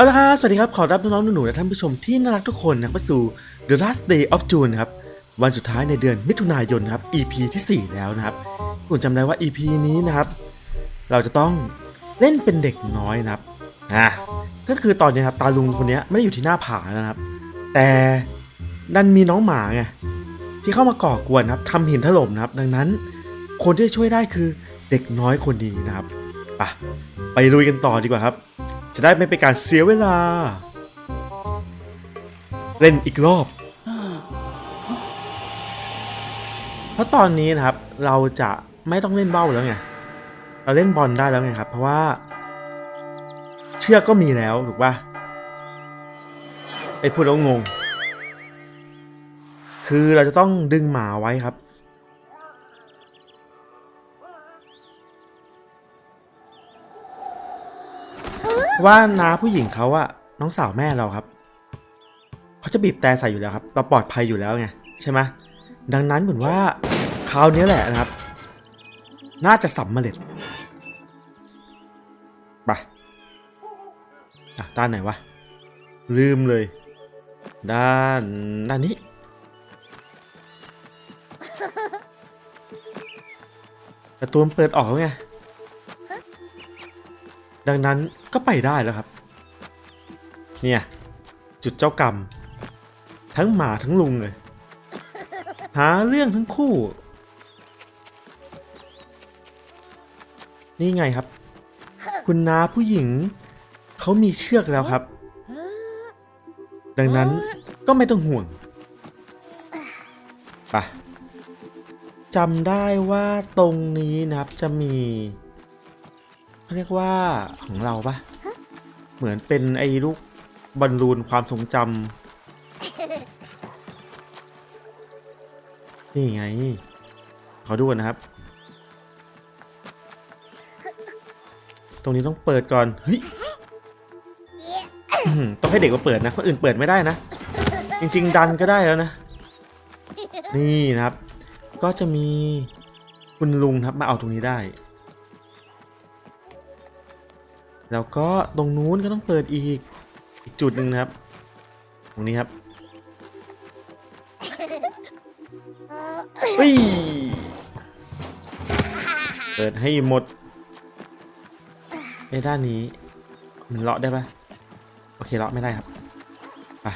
เอาละครับสวัสดีครับ ขอรับน้องๆหนูๆและท่านผู้ชมที่น่ารักทุกคนนะเข้าสู่ The Last Day of June ครับ วันสุดท้ายในเดือนมิถุนายนครับ EP ที่ 4 แล้วนะครับคุณจำได้ว่า EP นี้นะครับ เราจะต้องเล่นเป็นเด็กน้อยนะครับอะก็คือตอนนี้ครับตาลุงคนนี้ไม่ได้อยู่ที่หน้าผานะครับ แต่ดันมีน้องหมาไงที่เข้ามาก่อกวนนะครับทำหินถล่มนะครับ ดังนั้น คนที่ช่วยได้คือเด็กน้อยคนนี้นะครับไปไปลุยกันต่อดีกว่าครับ จะได้ไม่เป็นการเสียเวลา เล่นอีกรอบ เพราะตอนนี้นะครับ เราจะไม่ต้องเล่นเบ้าแล้วไง เราเล่นบอลได้แล้วไงครับ เพราะว่า เชือกก็มีแล้วถูกป่ะไอ้พูดแล้วงง คือเราจะต้องดึงหมาไว้ครับ ว่าน้าผู้หญิงเขาอะน้องสาวแม่เราครับเขาจะบีบแต่ใส่อยู่แล้วครับเราปลอดภัยอยู่แล้วไงใช่ไหมดังนั้นเหมือนว่าคราวนี้แหละนะครับ น่าจะสำเร็จไปอะด้านไหนวะลืมเลย ด้านด้านนี้ประตูมันเปิดออกแล้วไง ดังนั้นก็ไปได้แล้วครับ เนี่ย จุดเจ้ากรรม ทั้งหมาทั้งลุงเลย หาเรื่องทั้งคู่ นี่ไงครับ คุณน้าผู้หญิง เขามีเชือกแล้วครับ ดังนั้นก็ไม่ต้องห่วงไปจำได้ว่าตรงนี้นะครับจะมี เขาเรียกว่าของเราปะเหมือนเป็นไอ้ลูกบอลลูนความทรงจำนี่ไง ขอดูก่อนนะครับ ตรงนี้ต้องเปิดก่อนเฮ้ยอื้อหือต้องให้เด็กมาเปิดนะคนอื่นเปิดไม่ได้นะ จริง ๆ ดันก็ได้แล้วนะ นี่นะครับ ก็จะมีคุณลุงครับมาเอาตรงนี้ได้ แล้วก็ตรงนู้นก็ต้องเปิดอีก อีกจุดหนึ่งนะครับ ตรงนี้ครับเฮ้ยเปิดให้หมดในด้านนี้ มันเลาะได้ปะโอเคเลาะไม่ได้ครับไป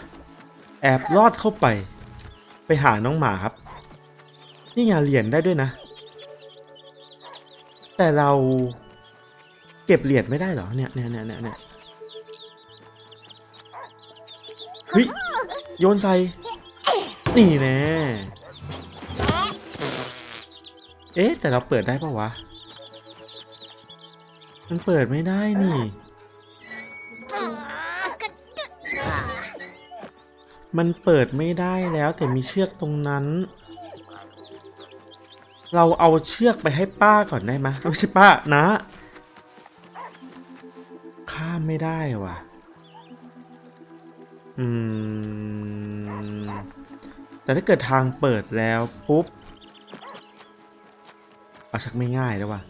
แอบลอดเข้าไป ไปหาน้องหมาครับ นี่ไงเหรียญได้ด้วยนะ แต่เรา เก็บเหรียญไม่ได้เหรอเนี่ยเนี่ยเนี่ยเนี่ยเนี่ยเฮ้ยโยนใส่ นี่แน่เอ๊ะ แต่เราเปิดได้ปะวะ มันเปิดไม่ได้นี่ มันเปิดไม่ได้แล้วแต่มีเชือกตรงนั้น เราเอาเชือกไปให้ป้าก่อนได้ไหมไม่ใช่ป้านะ ไม่ได้ว่ะ อืม แต่ถ้าเกิดทางเปิดแล้วปุ๊บ เอาชักไม่ง่ายแล้วว่ะ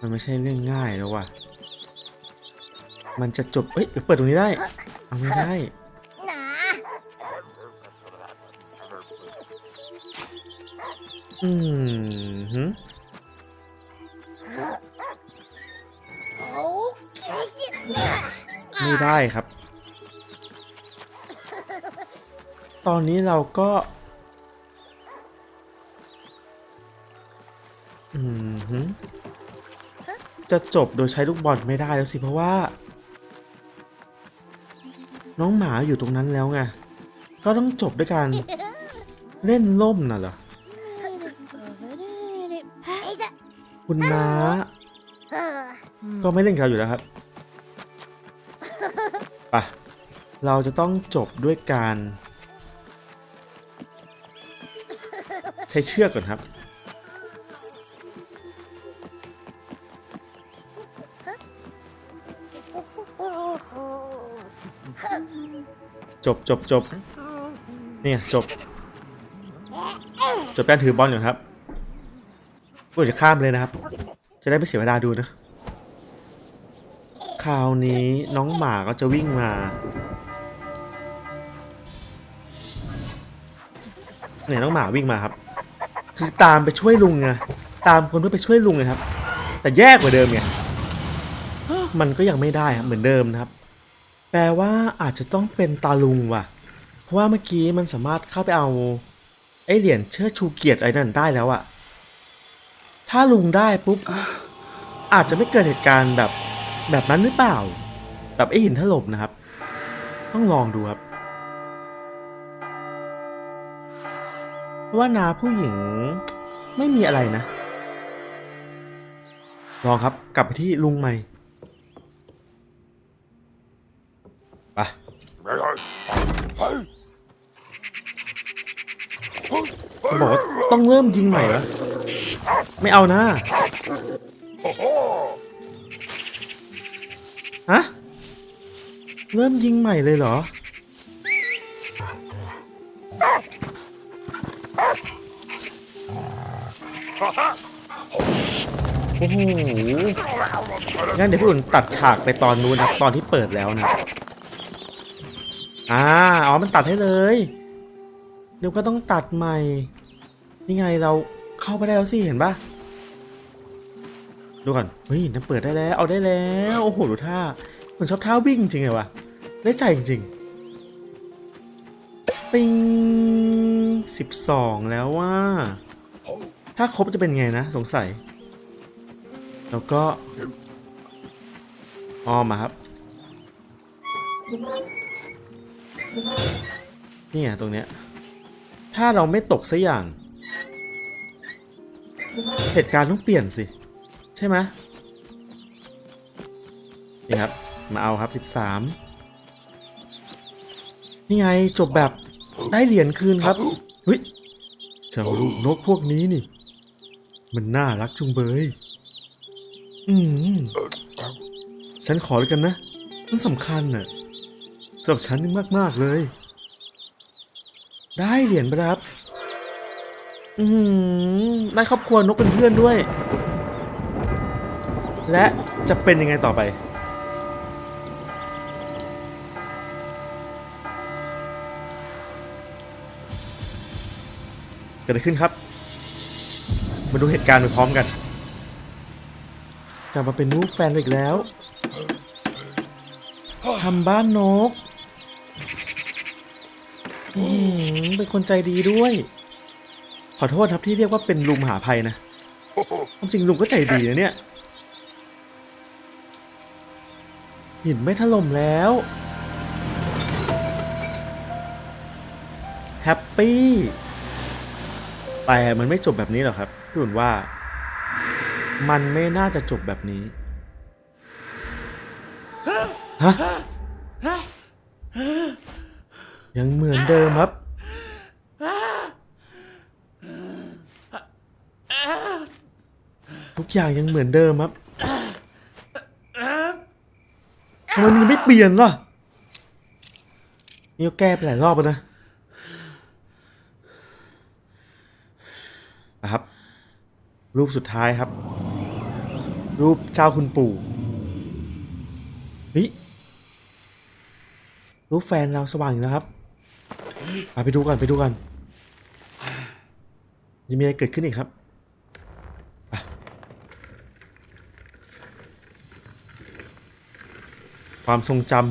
มันไม่ใช่เรื่องง่ายแล้วว่ะ มันจะจบ เอ้ยเปิดตรงนี้ได้ เอาไม่ได้อืม ไม่ได้ครับ ตอนนี้เราก็อืมหืมจะจบโดยใช้ลูกบอลไม่ได้แล้วสิเพราะว่า น้องหมาอยู่ตรงนั้นแล้วไง ก็ต้องจบด้วยการเล่นล่มน่ะเหรอ คุณน้าก็ไม่เล่นกับเราอยู่แล้วครับไปะเราจะต้องจบด้วยการ ใช้เชือกก่อนครับ จบจบจบเนี่ยจบ จบการถือบอลก่อนครับก็จะข้ามเลยนะครับ จะได้ไม่เสียเวลาดูนะ คราวนี้น้องหมาก็จะวิ่งมาเนี่ยน้องหมาวิ่งมาครับ คือตามไปช่วยลุงไงตามคนเพื่อไปช่วยลุงไงครับ แต่แย่กว่าเดิมไงมันก็ยังไม่ได้ครับเหมือนเดิมนะครับ แปลว่าอาจจะต้องเป็นตาลุงว่ะ เพราะว่าเมื่อกี้มันสามารถเข้าไปเอาไอ้เหรียญเชิดชูเกียรติอะไรนั่นได้แล้วอะถ้าลุงได้ปุ๊บอาจจะไม่เกิดเหตุการณ์แบบ แบบนั้นหรือเปล่า แบบไอ้หินถล่มนะครับ ต้องลองดูครับว่านาผู้หญิงไม่มีอะไรนะ ลองครับ กลับไปที่ลุงใหม่ไปบอกว่าต้องเริ่มยิงใหม่เหรอไม่เอานะ ฮะ เริ่มยิงใหม่เลยเหรอ โอ้โหงั้นเดี๋ยวพี่อุ่นตัดฉากไปตอนนู้นนะตอนที่เปิดแล้วนะ อ่า อ๋อ มันตัดให้เลย เดี๋ยวก็ต้องตัดใหม่ นี่ไงเราเข้าไปได้แล้วสิ เห็นปะ ดูก่อนเฮ้ยนั่นเปิดได้แล้ว เอาได้แล้ว โอ้โห ดูท่าเหมือนชอบท่าวิ่งจริงไงวะ ได้ใจจริงๆ ปิงสิบสองแล้วว่า ถ้าครบจะเป็นไงนะ สงสัย แล้วก็ออมาครับ เนี่ยตรงเนี้ย ถ้าเราไม่ตกสักอย่าง เหตุการณ์ต้องเปลี่ยนสิ ใช่ไหมนี่ครับ มาเอาครับ 13 นี่ไงจบแบบได้เหรียญคืนครับเฮ้ยเจ้าลูกนกพวกนี้นี่ มันน่ารักจุงเบย อืม ฉันขอเลยกันนะ มันสำคัญน่ะสำหรับฉันนี่มากเลย ได้เหรียญไปครับ อืมได้ครอบครัวนกเป็นเพื่อนด้วย และจะเป็นยังไงต่อไป เกิดอะไรขึ้นครับ มาดูเหตุการณ์ไปพร้อมกันกลับมาเป็นลูกแฟนอีกแล้วทำบ้านนกเป็นคนใจดีด้วย ขอโทษครับที่เรียกว่าเป็นลุงมหาภัยนะความจริงลุงก็ใจดีนะเนี่ย หินไม่ถล่มแล้ว แฮปปี้ แต่มันไม่จบแบบนี้หรอกครับพี่อุ่นว่า มันไม่น่าจะจบแบบนี้ ฮะ ยังเหมือนเดิมครับ ทุกอย่างยังเหมือนเดิมครับ ทำไมมันยังไม่เปลี่ยนล่ะนี่ก็แก้ไปหลายรอบแล้วนะนะครับ รูปสุดท้ายครับ รูปเจ้าคุณปู่เฮ้ยรูปแฟนเราสว่างอีกแล้วครับไปไปดูกันไปดูกันยังมีอะไรเกิดขึ้นอีกครับไป ความทรงจำ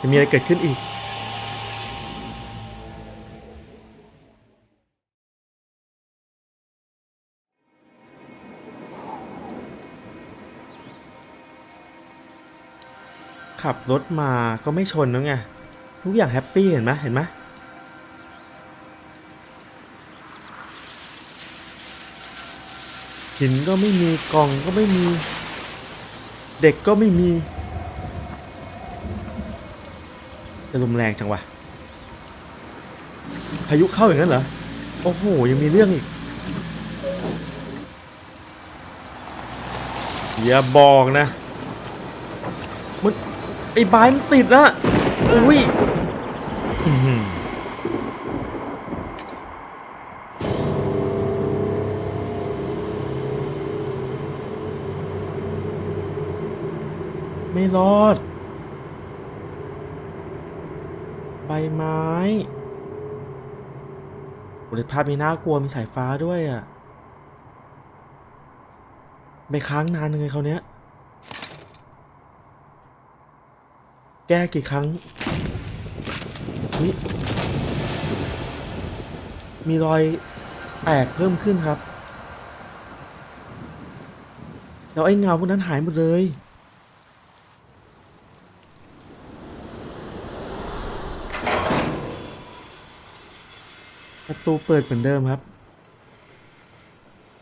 จะมีอะไรเกิดขึ้นอีก ขับรถมาก็ไม่ชนแล้วไง ทุกอย่างแฮปปี้เห็นไหมเห็นไหมหินก็ไม่มีกล่องก็ไม่มี เด็กก็ไม่มีจะลมแรงจังวะ พายุเข้าอย่างนั้นเหรอ โอ้โห ยังมีเรื่องอีก อย่าบอกนะ มัน ไอ้บายมันติดนะอุ้ยอื้อหือ ไม่รอด ใบไม้โอ้ยภาพนี้น่ากลัวมีสายฟ้าด้วยอะไม่ค้างนานยังไงเขาเนี้ย แก้กี่ครั้งมีรอยแตกเพิ่มขึ้นครับ แล้วไอ้เงาพวกนั้นหายหมดเลย ประตูเปิดเหมือนเดิมครับ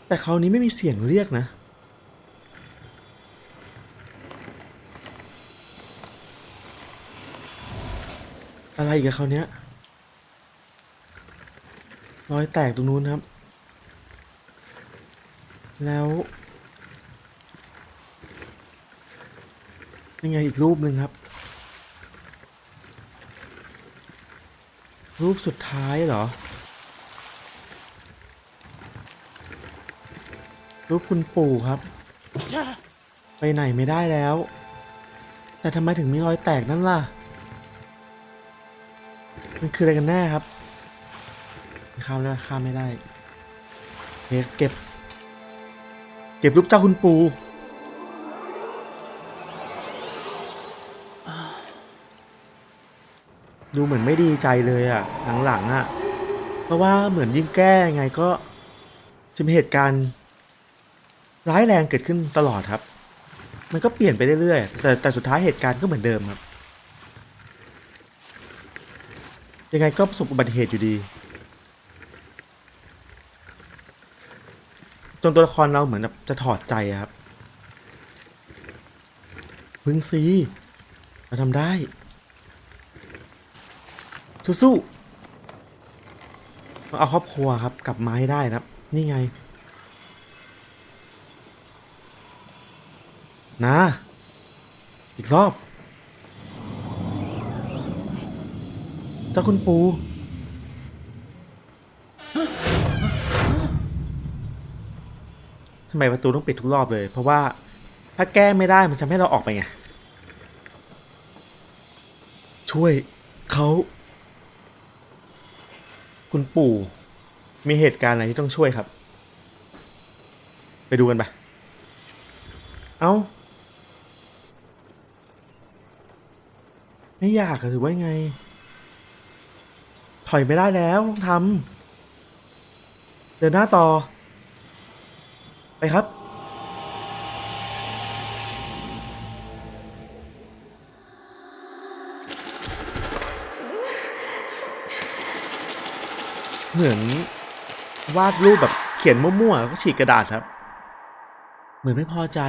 แต่คราวนี้ไม่มีเสียงเรียกนะ อะไรอีกับเขาวเนี้ยรอยแตกตรงนู้นครับ แล้ว ยังไงอีกรูปหนึ่งครับ รูปสุดท้ายเหรอ รูปคุณปู่ครับ ไปไหนไม่ได้แล้ว แต่ทำไมถึงมีรอยแตกนั่นล่ะ มันคืออะไรกันแน่ครับข้ามแล้วข้ามไม่ได้เเก็บ เก็บรูปเจ้าคุณปู่ดูเหมือนไม่ดีใจเลยอะหลังๆอะเพราะว่าเหมือนยิ่งแก้ไงก็จะมีเหตุการณ์ ร้ายแรงเกิดขึ้นตลอดครับ มันก็เปลี่ยนไปเรื่อยๆแต่แต่สุดท้ายเหตุการณ์ก็เหมือนเดิมครับ ยังไงก็ประสบอุบัติเหตุอยู่ดี จนตัวละครเราเหมือนแบบจะถอดใจครับพึ่งซีเราทำได้ สู้ๆต้องเอาครอบครัวครับกลับมาให้ได้นะครับ นี่ไง นะ อีกรอบ เจ้าคุณปู ทำไมประตูต้องปิดทุกรอบเลย เพราะว่าถ้าแก้ไม่ได้มันจะไม่ให้เราออกไปไง ช่วยเขา คุณปู่มีเหตุการณ์อะไรที่ต้องช่วยครับ ไปดูกันไป เอา้า ไม่อยากหรือว่าไง ถอยไม่ได้แล้วต้องทำเดินหน้าต่อ ไปครับ เหมือนวาดรูปแบบเขียนมั่วๆก็ฉีกกระดาษครับ เหมือนไม่พอใจ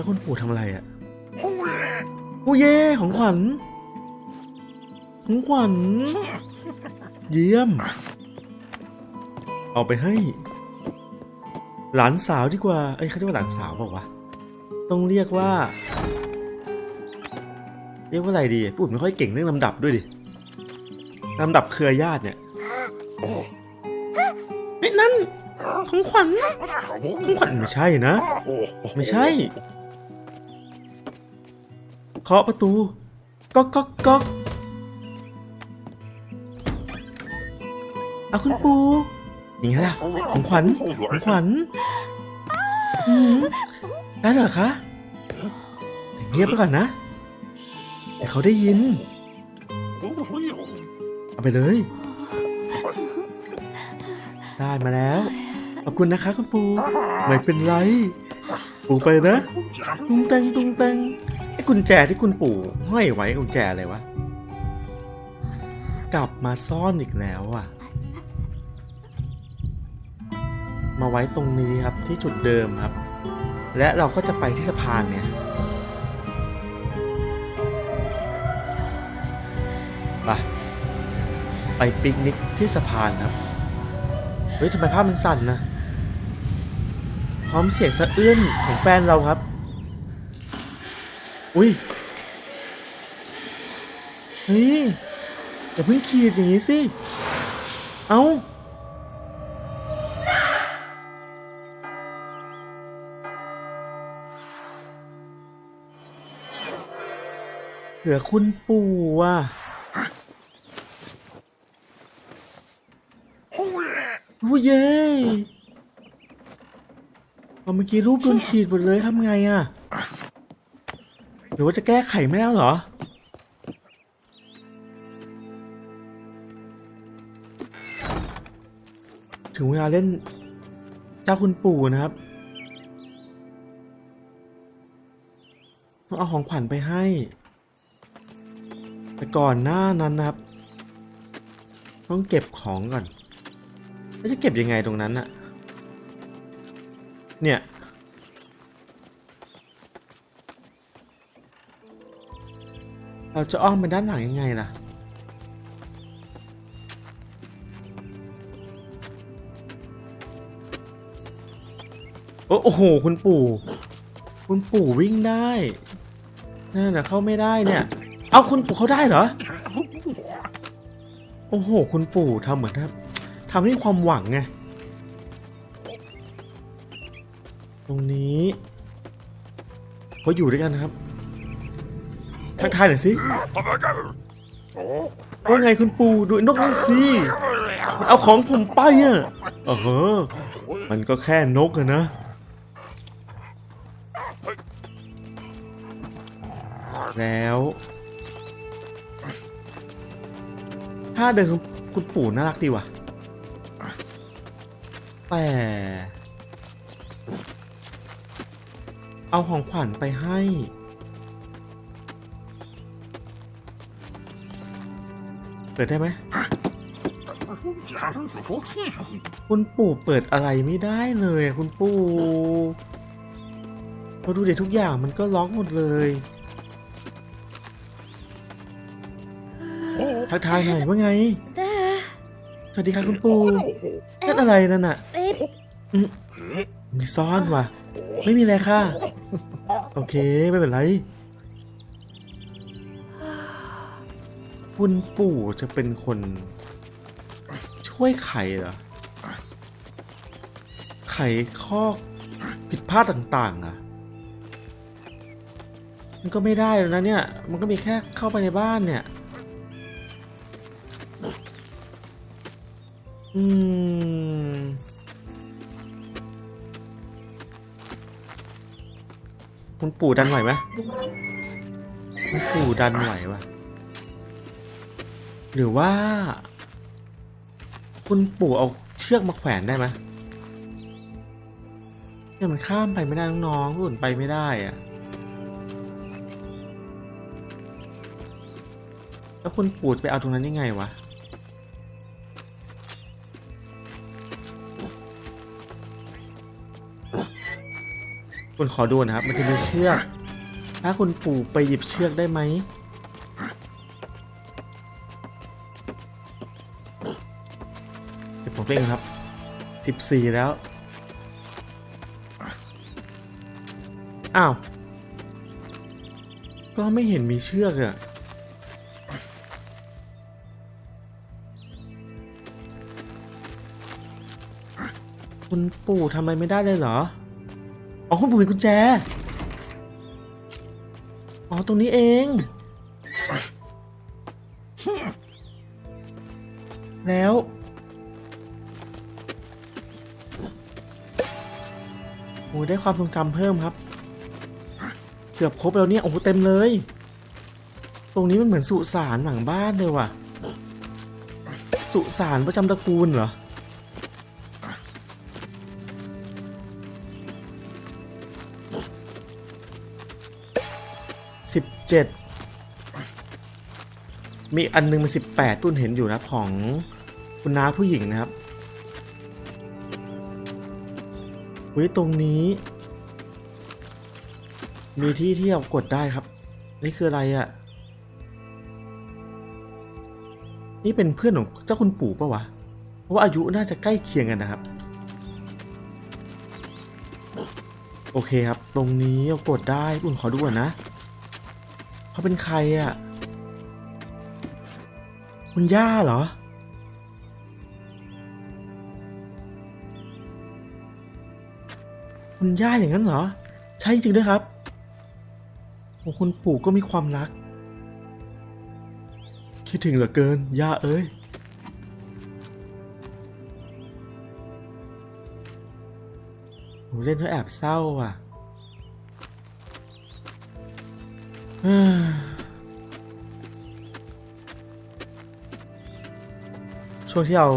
เจ้าคุณปู่ทำอะไรอะ่ะโอ้เย่ของขวัญ ของขวัญ เยี่ยม เอาไปให้ หลานสาวดีกว่า เอ้ยเขาเรียกว่าหลานสาวบอกว่าวะ ต้องเรียกว่า เรียกว่าอะไรดีพูดไม่ค่อยเก่งเรื่องลำดับด้วยดิลำดับเครือญาติเนี่ยไอ้ยนั่น ของขวัญ ของขวัญไม่ใช่นะ ไม่ใช่ เคาะประตูก๊อกก๊อกก๊อกเอาคุณปูอย่างไงล่ะของขวัญของขวัญได้เหรอคะเงียบไปก่อนนะเดี๋ยวเขาได้ยิน เอาไปเลย ได้มาแล้ว ขอบคุณนะคะคุณปู ไม่เป็นไร ปูไปนะ ตุงแตงตุงแตง กุญแจที่คุณปู่ห้อยไว้กุญแจอะไรวะ กลับมาซ่อนอีกแล้วอะ มาไว้ตรงนี้ครับที่จุดเดิมครับ และเราก็จะไปที่สะพานเนี่ย ไป ไปปิกนิกที่สะพานครับ เฮ้ยทำไมภาพมันสั่นนะพร้อมเสียงสะอื้นของแฟนเราครับ อุ้ย เฮ้ยอย่าเพิ่งขีดอย่างนี้สิ เอา้าเผื่อคุณปู่ว่ะโอ้ยเย้พอเมื่อกี้รูปโดนขีดหมดเลยทำไงอะ รือว่าจะแก้ไขไม่ได้แล้วเหรอ ถึงเวลาเล่นเจ้าคุณปู่นะครับ ต้องเอาของขวัญไปให้ แต่ก่อนหน้านั้นนะครับ ต้องเก็บของก่อนแล้วจะเก็บยังไงตรงนั้นน่ะเนี่ย เราจะอ้อมไปด้านหลังยังไงล่ะ โอ้โอ้โหคุณปู่ คุณปู่วิ่งได้นั่นน่ะเข้าไม่ได้เนี่ย เอาคุณปู่เขาได้เหรอ โอ้โห คุณปู่ทำเหมือนทำทำให้ความหวังไง ตรงนี้เขาอยู่ด้วยกันนะครับ ทักทายหน่อยสิว่าไงคุณปู่ดูนกนั่นสิมันเอาของผมไปอะเออมันก็แค่นกอะนะแล้วถ้าเดินของคุณปู่น่ารักดีว่ะแต่เอาของขวัญไปให้ เปิดได้ไหมคุณปู่เปิดอะไรไม่ได้เลยอะคุณปู่เราดูเด็ทุกอย่างมันก็ล็อกหมดเลยทักทายหน่อยว่าไงแต่สวัสดีครับคุณปู่นั่นอะไรนั่นน่ะเอ๊ะมีซ่อนว่ะ ไม่มีอะไรค่ะ โอเค ไม่เป็นไร คุณปู่จะเป็นคน ช่วยไขเหรอ ไขข้อผิดพลาดต่างๆอะ มันก็ไม่ได้แล้วนะเนี่ย มันก็มีแค่เข้าไปในบ้านเนี่ย อืมคุณปู่ดันไหวไหมคุณปู่ดันไหวปะ หรือว่า คุณปู่เอาเชือกมาแขวนได้ไหมเนี่ยมันข้ามไปไม่ได้น้องๆรุ่นไปไม่ได้อะแล้วคุณปู่จะไปเอาตรงนั้นยังไงวะคุณขอดูนะครับ มันจะมีเชือก ถ้าคุณปู่ไปหยิบเชือกได้ไหม เดี๋ยวผมเร่งครับสิบสี่แล้ว อ้าว ก็ไม่เห็นมีเชือกอะคุณปู่ทำอะไรไม่ได้เลยเหรอ อ๋อ คุณปู่มีกุญแจ อ๋อ ตรงนี้เอง แล้ว ความทรงจำเพิ่มครับ เกือบครบแล้วเนี่ยโอ้โหเต็มเลย ตรงนี้มันเหมือนสุสานหลังบ้านเลยว่ะ สุสานประจำตระกูลเหรอสิบเจ็ดมีอันนึงมันสิบแปดตุ้นเห็นอยู่นะของคุณน้าผู้หญิงนะครับ เฮ้ยตรงนี้ มีที่ที่เรากดได้ครับ นี่คืออะไรอะ่ะ นี่เป็นเพื่อนของเจ้าคุณปู่ปะวะ เพราะว่าอายุน่าจะใกล้เคียงกันนะครับ โอเคครับ ตรงนี้เรากดได้ปุ่นขอดูก่อนนะเขาเป็นใครอะ่ะ คุณย่าเหรอ คุณย่าอย่างนั้นเหรอ ใช่จริงด้วยครับโอ้คุณปู่ก็มีความรัก คิดถึงเหลือเกิน ย่าเอ้ยผมเล่นด้วแอบเศร้าอะช่วงที่เรา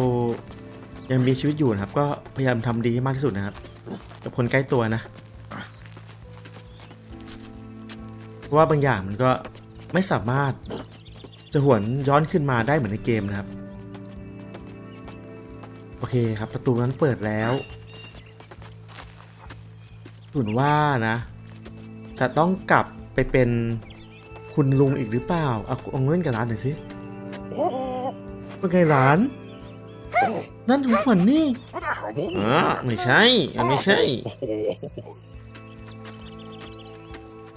ยังมีชีวิตอยู่นะครับ ก็พยายามทำดีให้มากที่สุดนะครับ กับคนใกล้ตัวนะเพราะว่าบางอย่างมันก็ไม่สามารถจะหวนย้อนขึ้นมาได้เหมือนในเกมนะครับ โอเคครับประตูนั้นเปิดแล้วหุ่นว่านะ จะต้องกลับไปเป็นคุณลุงอีกหรือเปล่าเอาเอาเล่นกับร้านหน่อยสิเป็นไงร้าน นั่นของขวัญนี่ อ๋อไม่ใช่มันไม่ใช่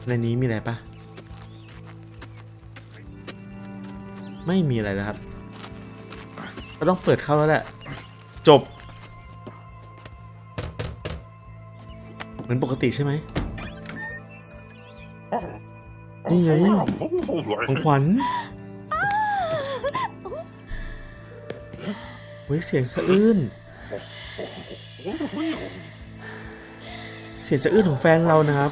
ในนี้มีอะไรปะไม่มีอะไรแล้วครับ ก็ต้องเปิดเข้าแล้วแหละ จบ เหมือนปกติใช่ไหมนี่ไงของขวัญเฮ้ยเสียงสะอื้น เสียงสะอื้นของแฟนเรานะครับ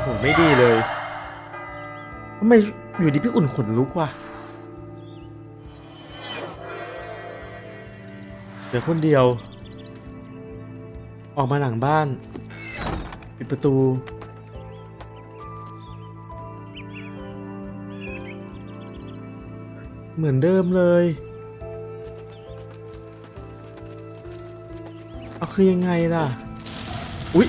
โหไม่ดีเลยทำไมอยู่ดีพี่อุ่นขนลุกว่ะเดี๋ยวคนเดียว ออกมาหลังบ้าน ปิดประตู เหมือนเดิมเลยเอาคือยังไงล่ะ อุ๊ย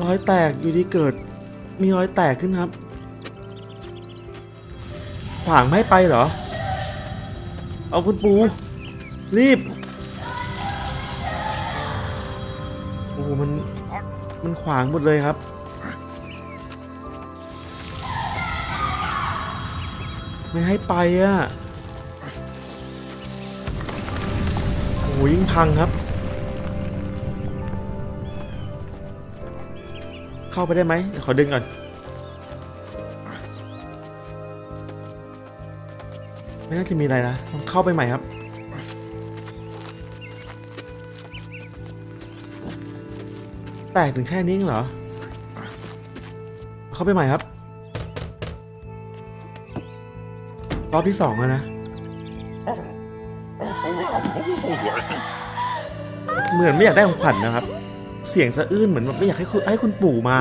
รอยแตกอยู่ดีเกิด มีรอยแตกขึ้นครับ ขวางไม่ไปเหรอ เอาคุณปู รีบ โอ้โหมัน มันขวางหมดเลยครับ ไม่ให้ไปอะโอ้ยิ่งพังครับ เข้าไปได้ไหมขอดึงก่อน ไม่น่าจะมีอะไรนะต้องเข้าไปใหม่ครับแตกถึงแค่นี้เหรอ เข้าไปใหม่ครับ รอบที่สองแล้วนะ เหมือนไม่อยากได้ของขวัญนะครับ เสียงสะอื้นเหมือนแบบไม่อยากให้คุณให้คุณปู่มา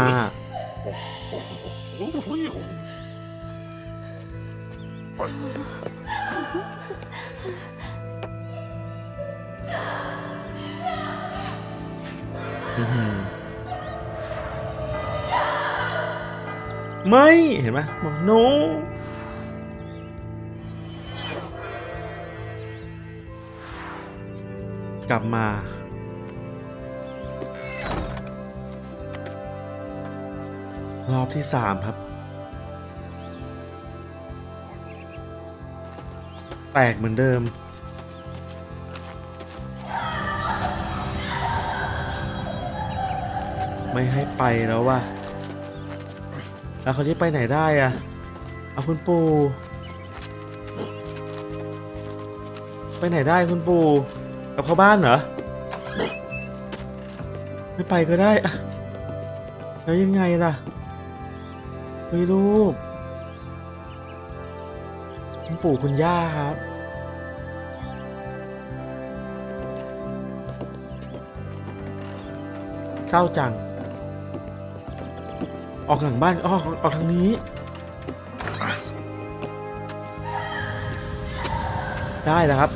ไม่ เห็นไหมบอก no กลับมา รอบที่สามครับ แตกเหมือนเดิมไม่ให้ไปแล้วว่ะ แล้วเขาจะไปไหนได้อะเอาคุณปู่ ไปไหนได้คุณปู่ กับเข้าบ้านเหรอ ไม่ไปก็ได้ แล้วยังไงล่ะเฮ้ยลูกคุณปู่คุณย่าครับเศร้าจัง ออกหลังบ้านออกออกทางนี้ ได้แล้วครับ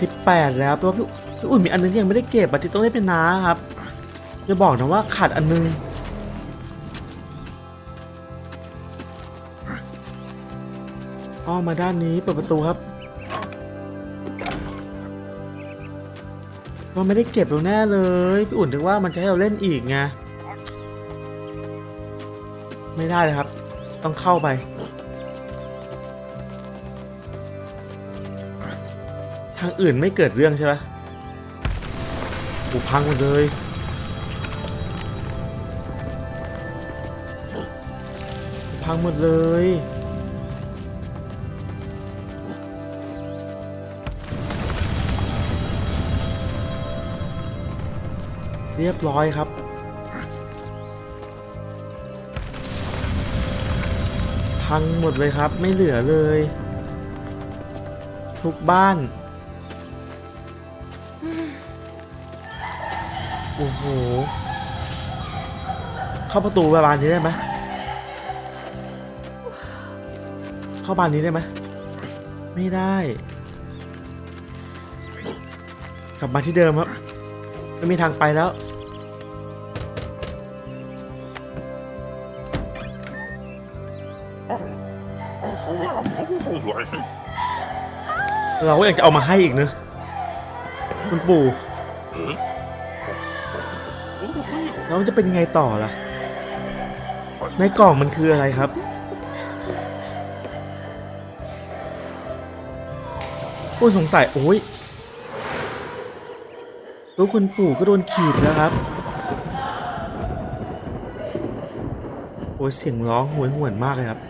18 แล้วแปลว่าพี่พี่อุ่นมีอันนึงที่ยังไม่ได้เก็บอะที่ต้องได้เป็นน้าครับจะบอกนะว่าขาดอันนึงอ้อมมาด้านนี้เปิดประตูครับว่าไม่ได้เก็บเราแน่เลยพี่อุ่นถึงว่ามันจะให้เราเล่นอีกไงไม่ได้เลยครับ ต้องเข้าไป ทางอื่นไม่เกิดเรื่องใช่ปะโอ้พังหมดเลย พังหมดเลยเรียบร้อยครับ พังหมดเลยครับไม่เหลือเลย ทุกบ้าน โอ้โห เข้าประตูบานนี้ได้ไหมเข้าบานนี้ได้ไหม ไม่ได้ กลับมาที่เดิมครับ ไม่มีทางไปแล้วเราก็ยังจะเอามาให้อีกเนอะคุณปู่ แล้วมันจะเป็นยังไงต่อล่ะ ในกล่องมันคืออะไรครับปุ้สงสัย โอ้ยตัวคุณปู่ก็โดนขีดแล้วครับ โอ้ยเสียงร้องโหวยหวนมากเลยครับ